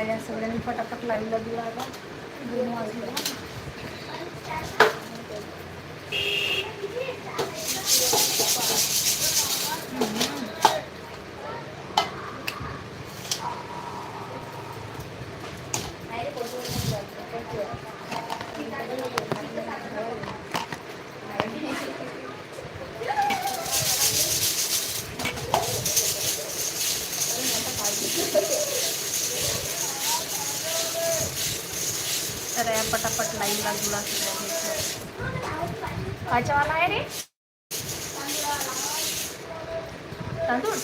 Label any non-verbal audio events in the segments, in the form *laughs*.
चला या सगळ्यांनी फटाफट लाईव्हला दिला आता. दोन वाजले. तर या पटापट लाईव्हला जुळा कायच्यावाला आहे रे तांदूळ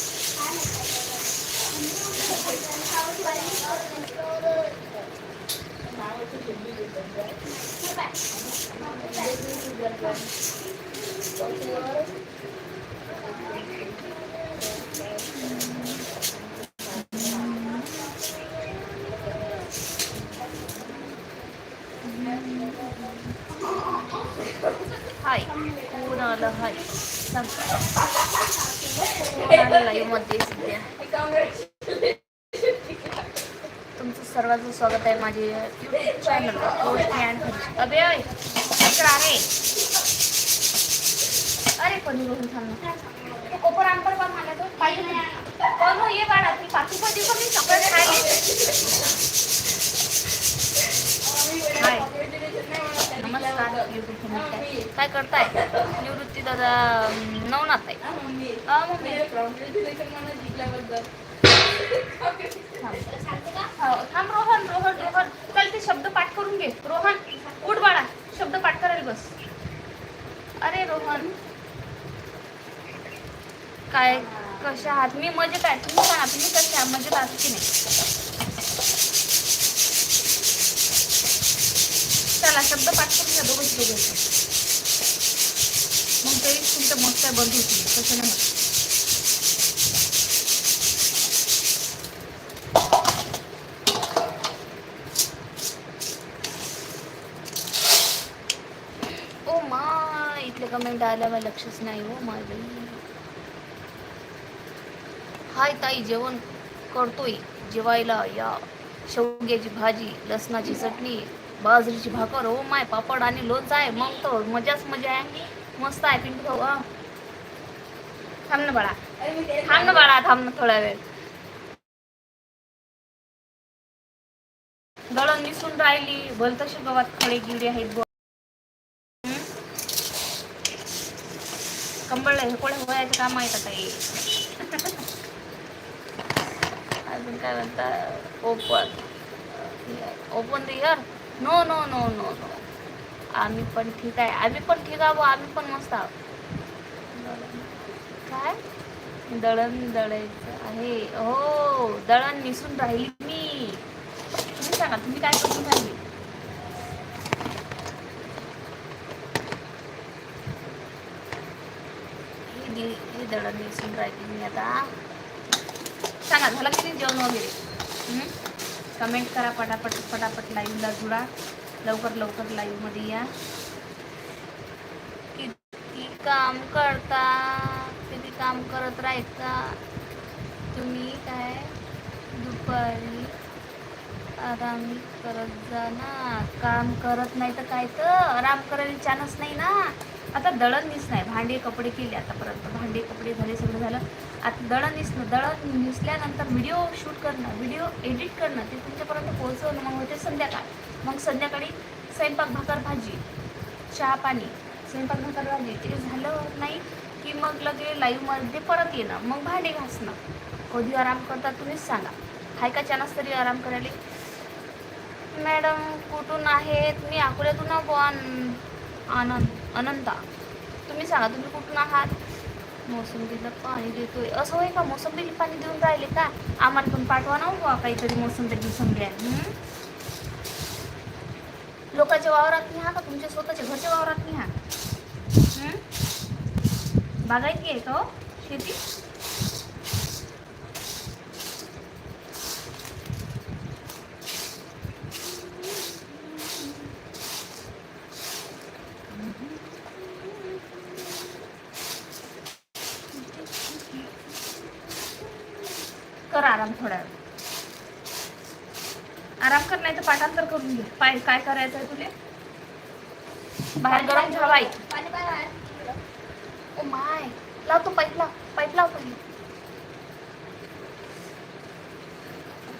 हाय कोण आलं हाय सांग कोण लाईव्हमध्ये सध्या तुमचं सर्वांचं स्वागत आहे माझे युट्यूब चॅनल अबे आहे अरे पण रोहन थांब कोपर आण बरं बा मला तो पाहिजे पण ये बाळा ती पाठी पाठी पण मी सगळं खायले हाय नमस्कार युट्यूब काय करताय? निवृत्ती दादा नवनाथ आहे हा हो, थांब रोहन रोहन रोहन. चल ते शब्द पाठ करून घे. रोहन उठ बाळा. शब्द पाठ करायला बस. अरे रोहन. काय कशा आहात? मी मजेत आहे. तुम्ही सांगा तुम्ही कशा आहात? मजेत आहात की नाही? चला शब्द पाठ करून घ्या. दोघंच दोघं मग तरी तुमचं मस्त आहे बंद होती तसं नाही ओ मा इथले कमेंट आल्या मला लक्षच नाही हो माझं. हाय ताई जेवण करतोय. जेवायला या. शेवग्याची भाजी लसणाची चटणी बाजरीची भाकर. ओ माय पापड आणि लोणचं आहे. मग तर मजाच मजा आहे. मस्त आहे पिंटू भाऊ थांब ना बाळा. थांब ना बाळा थांब ना थोडा वेळ. दळण दिसून राहिली भलतशी गवात खडे गिडे आहेत हम्म? कंबळ हे कोळे व्हायचं काम आहेत आता हे. *laughs* अजून काय म्हणतात open open the year no no no no no आम्ही पण ठीक आहे. आम्ही पण ठीक आहो आम्ही पण मस्त आहोत. काय? दळण दळायचं आहे. हो दळण निसून राहिली मी. तुम्ही सांगा तुम्ही काय करून राहिली? हे दि- हे दळण निसून राहिली मी आता. सांगा झालं किती जेवण वगैरे? कमेंट करा पटापट पटापट लाईनला जुडा लवकर लवकर लाईव्हमध्ये या. किती काम करता किती काम करत राहायचा? तुम्ही काय दुपारी आराम करत जा ना काम करत नाही तर काय तर? आराम करायला चान्स नाही ना? आता दळण निस नाही भांडे कपडे केले आतापर्यंत. भांडे कपडे झाले सगळं झालं. आता दळण दिसणं दळण दिसल्यानंतर व्हिडिओ शूट करणं व्हिडिओ एडिट करणं ते तुमच्यापर्यंत पोहोचवणं मग होते संध्याकाळ. मग संध्याकाळी स्वयंपाक भाकर भाजी चहा पाणी. स्वयंपाक भाकर भाजी. ते झालं नाही की मग लगे लाईव्हमध्ये परत येणं मग भांडे घासणं. कधी आराम करता तुम्हीच सांगा. हाय का चानस तरी आराम करायला? मॅडम कुठून आहेत? मी अकोल्यातून आहो आनंद. अनंता तुम्ही सांगा तुम्ही कुठून आहात? मोसंबीला पाणी देतोय. असं होय का? मोसंबीला पाणी देऊन राहिले का? आम्हाला पण पाठवा ना हो काहीतरी मोसंबी मोसंबी आहे लोकांच्या वावरात नाही हा का? तुमच्या स्वतःच्या घरच्या वावरात नाही हा बागायती आहे का हो? शेती? आराम थोडा. वेळ आराम कर नाही तर पाठांतर करून घे. पाय काय करायचं आहे तुले? बाहेर गरम झाला ओ माय. पाईप लाव. पाईप लाव पहिले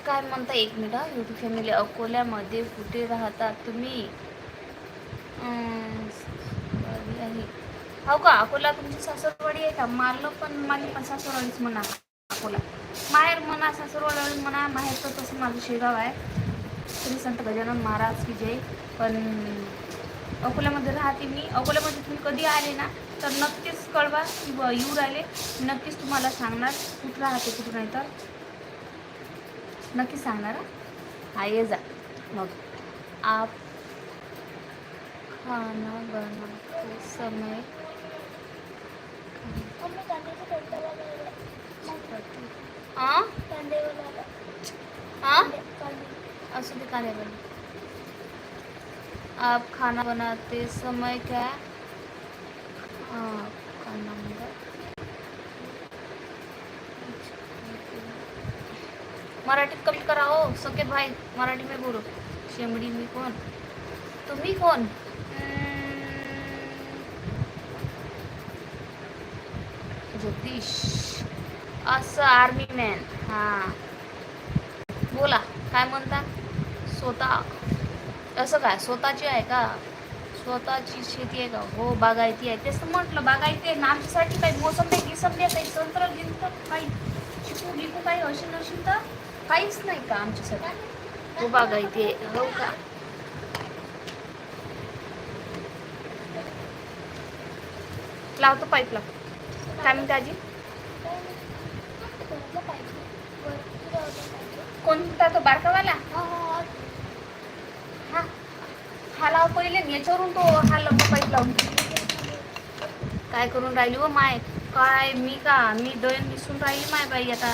काय म्हणता एक मिनिट युट्यूब फॅमिली अकोल्यामध्ये कुठे राहता तुम्ही? हो का अकोला तुमची सासरवाडी आहे का? मारलं पण माझी पण सासरवाडीच म्हणा अकोला. माहेर म्हणा सासरवाडी म्हणा माहेरचं तसं माझं शेगाव आहे. श्री संत गजानन महाराज की जय. पण अकोल्यामध्ये राहते मी. अकोल्यामध्ये तुम्ही कधी आले ना तर नक्कीच कळवा की येऊ राहिले. नक्कीच तुम्हाला सांगणार कुठं राहते कुठं नाही तर. नक्कीच सांगणार हा. ये जा. मग. आप खाना बनाते समय हाँ? हाँ? आप खाना बनाते समय क्या हाँ? खाना मतलब मराठीत कमेंट करा हो सके भाई मराठी में बोलो। शेमडी मी कोण तुम्ही कोण हम्म, जगदीश असं आर्मी मॅन हां. बोला काय म्हणता? स्वतः असं काय? स्वतःची आहे का? स्वतःची शेती आहे का? हो बागायती आहे. तेच तर म्हटलं बागायती आहे ना. आमच्यासाठी काही मोसम नाही गिसम द्या काही संत्र गिंत काही शिकू गिकू काही अशी नसेल तर काहीच नाही का आमच्यासाठी? हो बागायती आहे. हो का? लावतो पाईप लावतो काय म्हणते आजी? कोणता तो बारकावाला? हा. हा लाव पहिले याच्यावरून तो हा पाईप लावून काय करून राहिली व माय? काय मी का? मी दळण निसून राहिली माय बाई आता.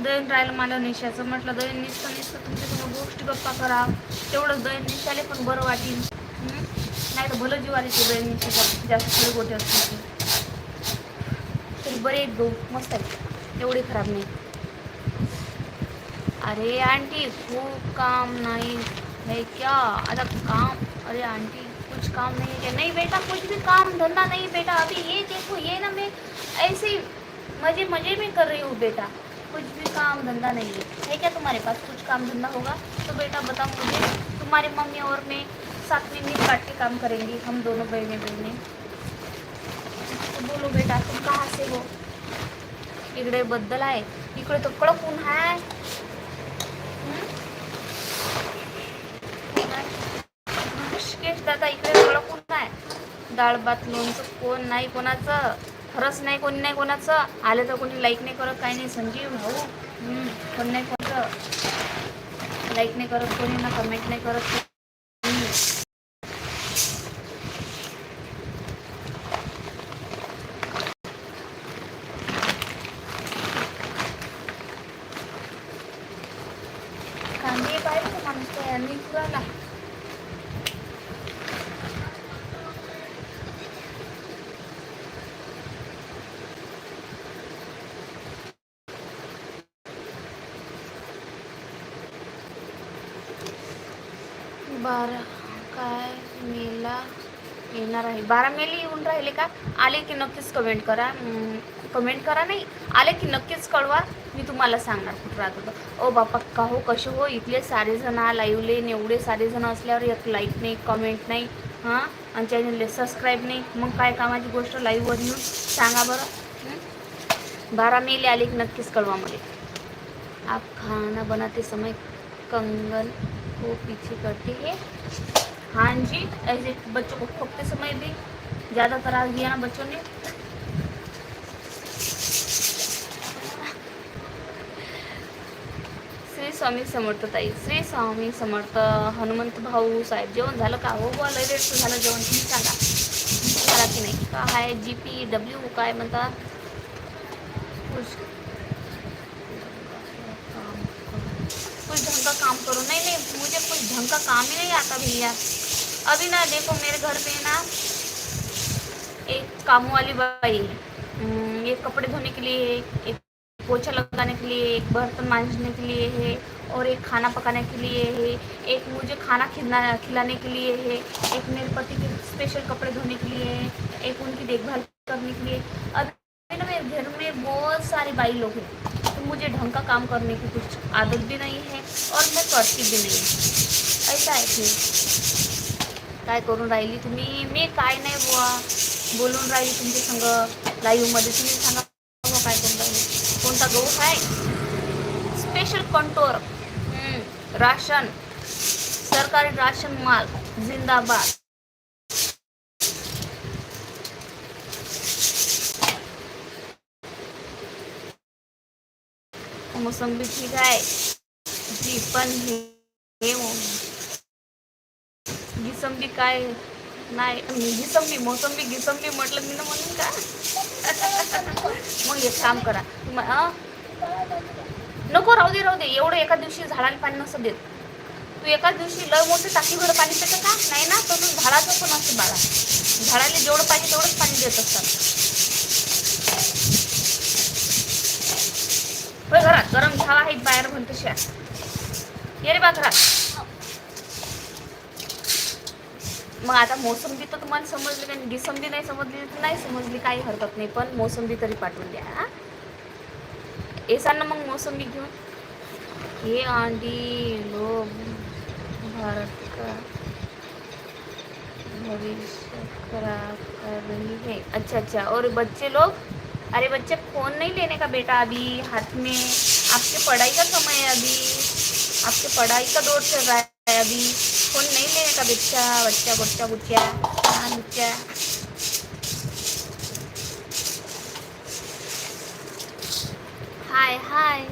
दळण राहिलं मला निशाचं. म्हटलं दळण निसतं निसतं. तुमच्यासमोर गोष्टी गप्पा करा. तेवढंच दळण निशाले पण बरं वाटेल. हं? नाही तर भलं जीवाले ते दळण निशाचं जास्त. थोडे गोटे असते तरी बरे आहेत गहू मस्त आहेत. एवढे खराब नाही. अरे आंटी खूप काम नहीं है क्या? अरे काम। अरे आंटी, कुछ काम नहीं है क्या? नहीं बेटा, कुछ भी काम धंधा नहीं बेटा। अभी ये देखो, ये ना मैं ऐसे मज़े मज़े में कर रही हूँ बेटा। कुछ भी काम धंधा नहीं है। है क्या तुम्हारे पास कुछ काम धंधा होगा? तो बेटा बताओ मुझे। तुम्हारी मम्मी और मैं साथ में मिल काट के काम करेंगे, हम दोनों बहने बहने। तो बोलो बेटा, तुम कहाँ से हो? इकडे बद्दल आहे इकडे तर कडक ऊन आहे ऋषिकेश दादा इकडे कडक ऊन डाळ भात लोणचं कोण नाही कोणाचं खरंच नाही कोणी नाही कोणाचं आले तर कोणी लाईक नाही करत काही नाही संजीव भाऊ हम्म, कोण नाही कोणतं लाईक नाही करत कोणी ना कमेंट नाही करत कोणी. कांदे पाहिजे माणूस काय आणि पुराला बारा काय मेला येणार आहे. बारा मेले येऊन राहिले का? आले की नक्कीच कमेंट करा. कमेंट करा नाही आले की नक्कीच कळवा. मी तुम्हाला सांगणार कुठं राहत होतं. ओ बापा का हो कसे हो? इथले सारेजण लाईव्हले एवढे सारेजण असल्यावर एक लाईक नाही कमेंट नाही हां? आणि चॅनलला सबस्क्राईब नाही. मग काय कामाची गोष्ट? लाईव्हवर येऊन सांगा बरं. बारा मेले आले की नक्कीच कळवा मला. आप खाना बनाते समय कंगन को पीछे करते हैं. हाँ जी ऐसे बच्चों को खोपते समय भी ज़्यादा त्रास दिया बच्चों ने। श्री स्वामी समर्थ ताई श्री स्वामी समर्थ हनुमंत भाऊ साहेब जेवण झालं का? हो बुवा लय झालं जेवण. तुम्ही सांगा. झाला की नाही? का आहे जी पी डब्ल्यू काय म्हणतात कुछ ढंग का काम करो? नहीं नहीं मुझे कुछ ढंग का काम ही नहीं आता भैया. अभी ना देखो मेरे घर पे ना एक काम वाली बाई है। हम्म, कपड़े धोने के लिए है एक पोछा लगाने के लिए एक बर्तन मांजने के लिए है और एक खाना पकाने के लिए है एक मुझे खाना खिलाना खिलाने के लिए है एक मेरे पति के स्पेशल कपड़े धोने के लिए है एक उनकी देखभाल करने के लिए। अभी ना मेरे घर में बहुत सारे बाई लोग हैं तो मुझे ढंग का काम करने की कुछ आदत भी नहीं है और मैं करती भी नाही ऐसा है ते काय करून राहिली तुम्ही? मी काय नाही बुवा. बोलून राहिली तुमच्या संग लाईव्हमध्ये तुम्ही सांगा काय करून राहिली. कोणता गहू आहे स्पेशल कंटोर राशन. सरकारी राशन माल. जिंदाबाद. मोसंबी ठीक आहे. जी पण हे हे गिसंबी काय? नाही गिसंबी मोसंबी गिसंबी म्हटलं मी ना म्हणून का? मग एक काम करा. नको राहू दे राहू दे. एवढं एका दिवशी झाडाला पाणी नसतं देत. तू एका दिवशी लय मोठे टाकीभर पाणी देतं का? नाही ना तसं झाडाचं पण असते बाळा. झाडाला जेवढं पाहिजे तेवढंच पाणी देत असतात. घरात गरम चहा आहेत बाहेर म्हणतो शिया ये रे बा घरात मग आता मोसंबी तर तुम्हाला समजली का डिसंबी नाही समजली तर नाही समजली, काही हरकत नाही. पण मोसंबी तरी पाठवून द्या, हा? मग मोसंबी घेऊन. हे आंधी लोग भारत का भविष्य खराब कर रही है अच्छा अच्छा. और बच्चे लोग? अरे बच्चे, फ़ोन नहीं लेने का बेटा अभी हाथ में? आपके पढ़ाई का समय है अभी। आपके पढ़ाई का दौर चल रहा है अभी। फोन नहीं लेने का बच्चा बच्चा बच्चा बुच्चा हाँ बच्चा हाय हाय.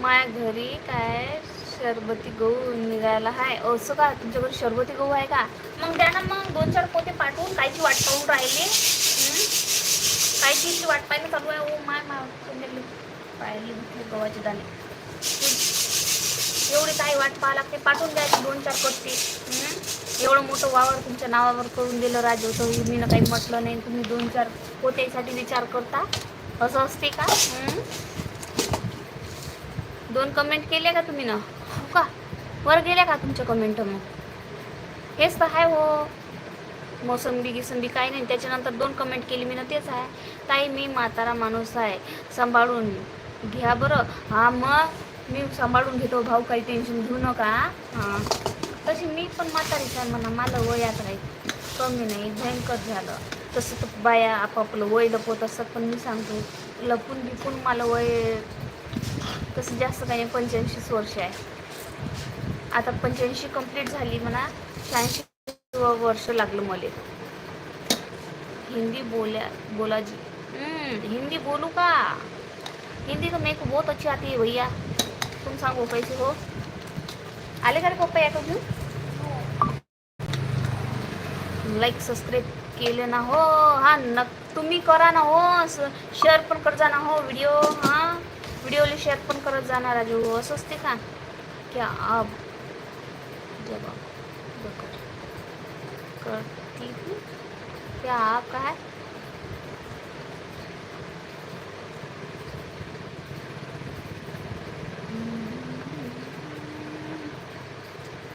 माझ्या घरी काय शरबती गहू निघायला आहे असं का? तुमच्याकडे शरबती गहू आहे का? मग द्या ना मग. दोन चार पोते पाठवून कायची वाट पाहून राहिले. हं? काय वाट पाहिजे चालू आहे. ओ माय माय पाहिली म्हटले गव्हाचे दाणे. एवढी काय वाट पाहा लागते. पाठवून द्यायची दोन चार पत्ते एवढं मोठं वावर तुमच्या नावावर करून दिलं राजू. तो मी काही म्हटलं नाही. तुम्ही दोन चार पोत्यासाठी विचार करता. असं असते का? दोन कमेंट केले का तुम्ही ना? हो का? वर गेल्या का तुमच्या कमेंट मग? हेच तर आहे हो. मोसंबी गिसंबी काही नाही. त्याच्यानंतर दोन कमेंट केली मी ना तेच आहे ताई मी म्हातारा माणूस आहे. सांभाळून घ्या बरं. हां मग मी सांभाळून घेतो. भाऊ काही टेन्शन घेऊ नका. हां. तशी मी पण म्हातारीच आहे म्हणा मला वय आता कमी नाही. भयंकर झालं. तसं तर बाया आपापलं वय लपवत असतात पण मी सांगतो लपून बिपून मला वय तसं जास्त काही नाही. पंच्याऐंशीच वर्ष आहे. आता पंच्याऐंशी कंप्लीट झाली म्हणा शहाऐंशी वर्ष लागलं मला. हिंदी बोल्या बोला जी हिंदी बोलू का हिंदी तो मेरे को बहुत अच्छी आती है भैया तुम सांगो कैसे हो आले का रे पप्पा या घेऊन लाईक सबस्क्राईब केले ना हो हा न तुम्ही करा ना हो शेअर पण करत जा ना हो व्हिडिओ हां व्हिडिओला शेअर पण करत जाणार राजू असं असते का क्या आप जब करती हूँ क्या आप का है